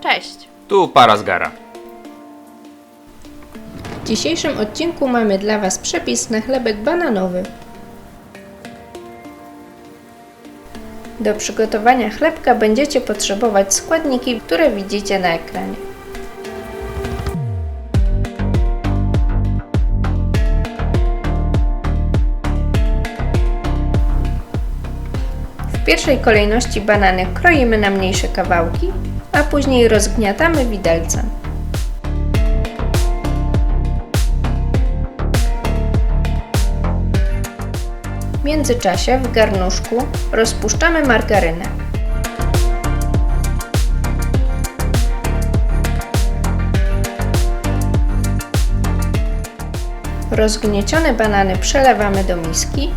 Cześć! Tu para zgara. W dzisiejszym odcinku mamy dla Was przepis na chlebek bananowy. Do przygotowania chlebka będziecie potrzebować składniki, które widzicie na ekranie. W pierwszej kolejności banany kroimy na mniejsze kawałki, a później rozgniatamy widelcem. W międzyczasie w garnuszku rozpuszczamy margarynę. Rozgniecione banany przelewamy do miski,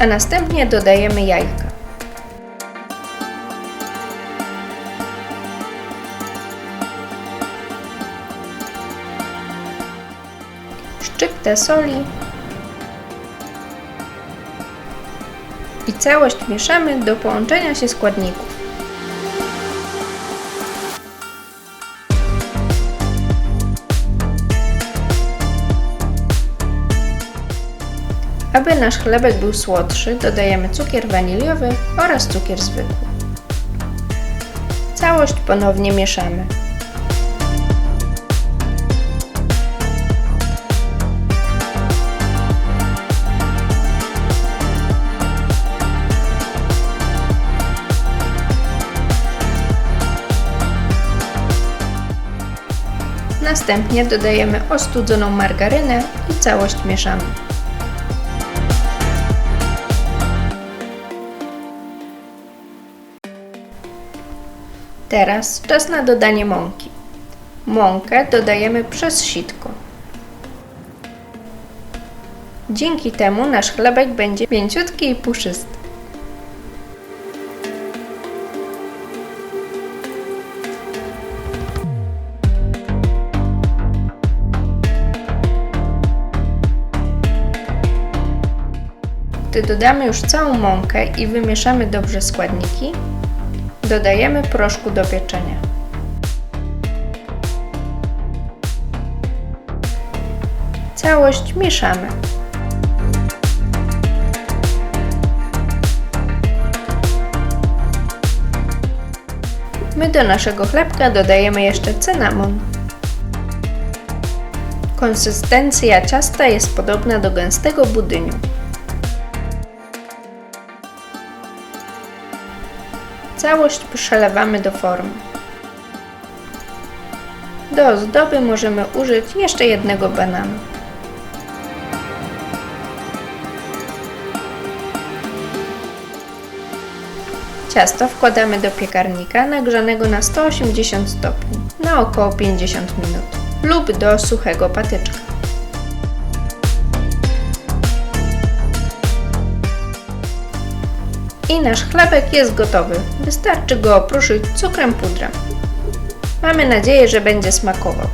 a następnie dodajemy jajka. Szczyptę soli i całość mieszamy do połączenia się składników. Aby nasz chlebek był słodszy, dodajemy cukier waniliowy oraz cukier zwykły. Całość ponownie mieszamy. Następnie dodajemy ostudzoną margarynę i całość mieszamy. Teraz czas na dodanie mąki. Mąkę dodajemy przez sitko. Dzięki temu nasz chlebek będzie mięciutki i puszysty. Gdy dodamy już całą mąkę i wymieszamy dobrze składniki, dodajemy proszku do pieczenia. Całość mieszamy. My do naszego chlebka dodajemy jeszcze cynamon. Konsystencja ciasta jest podobna do gęstego budyniu. Całość przelewamy do formy. Do ozdoby możemy użyć jeszcze jednego banana. Ciasto wkładamy do piekarnika nagrzanego na 180 stopni na około 50 minut lub do suchego patyczka. I nasz chlebek jest gotowy. Wystarczy go opruszyć cukrem pudrem. Mamy nadzieję, że będzie smakował.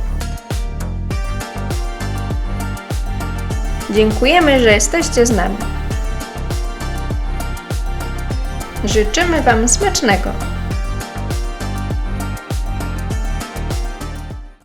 Dziękujemy, że jesteście z nami. Życzymy Wam smacznego!